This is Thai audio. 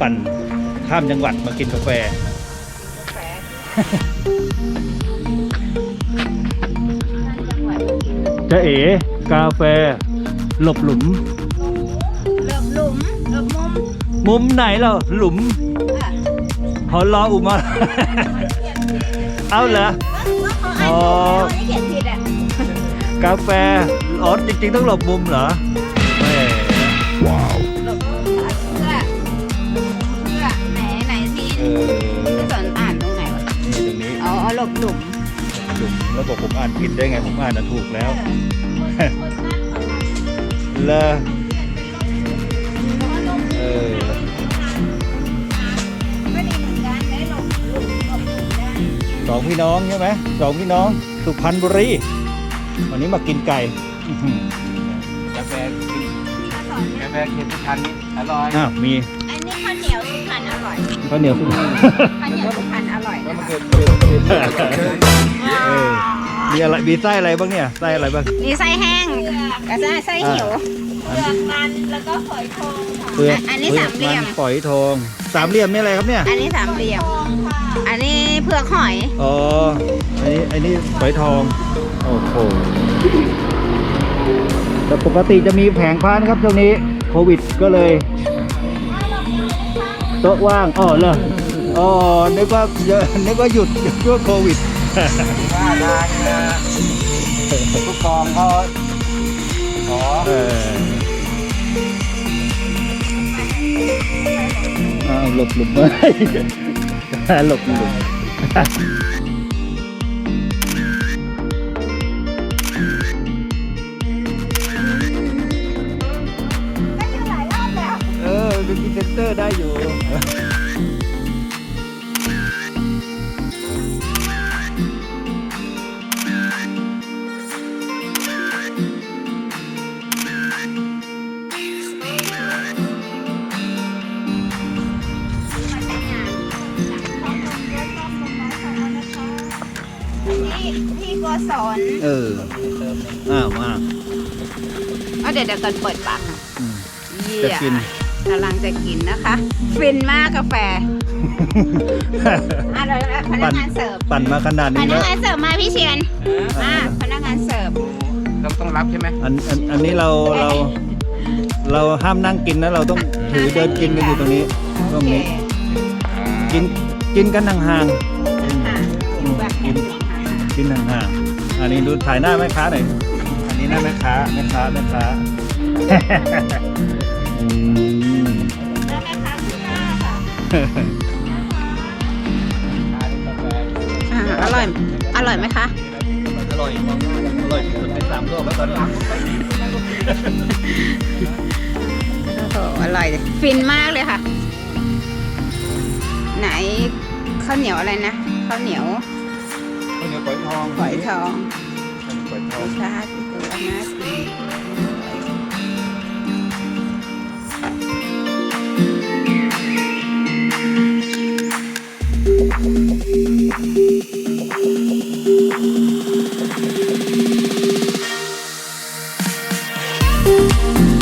ปั่นข้ามจังหวัดมากินกาแฟกาแฟจะเอ๋กาแฟ หลบหลุมเลือบหลุมเลือบมุมมุมไหนเราหลุมอะพอรออุมาเอาเหรอว่าเขาอ่านถูกแล้วไม่เขียนผิดอะกาแฟอ๋อจริงๆต้องหลบมุมเหรอ แล้วบอกผมอ่านผิดได้ไงผมอ่านน่ะถูกแล้วเลอเออก็ดีเหมือนกันได้หลบหลุมหลบหลุมได้สองพี่น้องใช่ไหมสองพี่น้องสุพรรณบุรีวันนี้มากินไก่อื้อหือกาแฟกินถ้าสอนเนี่ยกาแฟเค็มทันนี่อร่อยอ้าวมีอันนี้ข้าวเหนียวสุพรรณอร่อยข้าวเหนียวสุพรรณข้าวเหนียวสุพรรณอร่อยแล้วนะมันคะ มีอะไรมีไส้อะไรบ้างเนี่ยไส้อะไรบ้างมีไส้แห้งกับไส้ไส้เหี่ยวเปลือกมันแล้วก็ฝอยทองเปลือกอันนี้เปลือกสามเหลี่ยมนฝอยทอง สามเหลี่ยมนี่อะไรครับเนี่ย อันนี้สามเหลี่ยม อันนี้เผือกหอยอ๋ออันนี้อันนี้ฝอยทองโอ้โหแต่ปกติจะมีแผงพานครับช่วงนี้โควิดก็เลยโต๊ะว่างอ๋อเหรออ๋อนึกว่าเยอะนึกว่าหยุดหยุดช่วงโควิด ว่าทางนะผู้กองเขาขอเอออ้าวหลบหลุมไว้หลบหลุมเออเป็นพรีเซนเตอร์ได้อยู่ พี่กศรเอออ้าวมาเอาเดี๋ยวเดี๋ยวก่อนเปิดปากหน่อยอืม เยี่จะยกิน กำลังจะกินนะคะ ฟินมากกาแฟอะเดี๋ยวพนักงานเสิร์ฟปั่นมาขนาดพนี้นัแล้กวงานเสิร์ฟมาพี่เชียนมาพนักงานเสิร์ฟต้องต้องรับใช่ไหมอันอันอันนี้เราเรา เราห้ามนั่งกินนะเราต้องถือเดินกินกันอยู่ตรงนี้ตรงนี้กินกินกันห่างค่ะอยู่แบบแข็งๆกินห่างๆอั นี้ดูถ่ายหน้าแม่ค้าหน่อย อันนี้หน้าแม่ค้าแม่ค้าแม่ค้าอืมแล้วแม่ค้าขึ้นหน้าค่ะอ่าอร่อย อร่อยไหมคะ อร่อยมากอร่อยที่สุดในสามโลกแล้วตอนนี้โอ้โห อร่อยเลยฟินมากเลยค่ะ ไหนข้าวเหนียวอะไรนะ ข้าวเหนียว ฝอยทองฝอยทองฝอยทองชาติตัวน่ากินうん。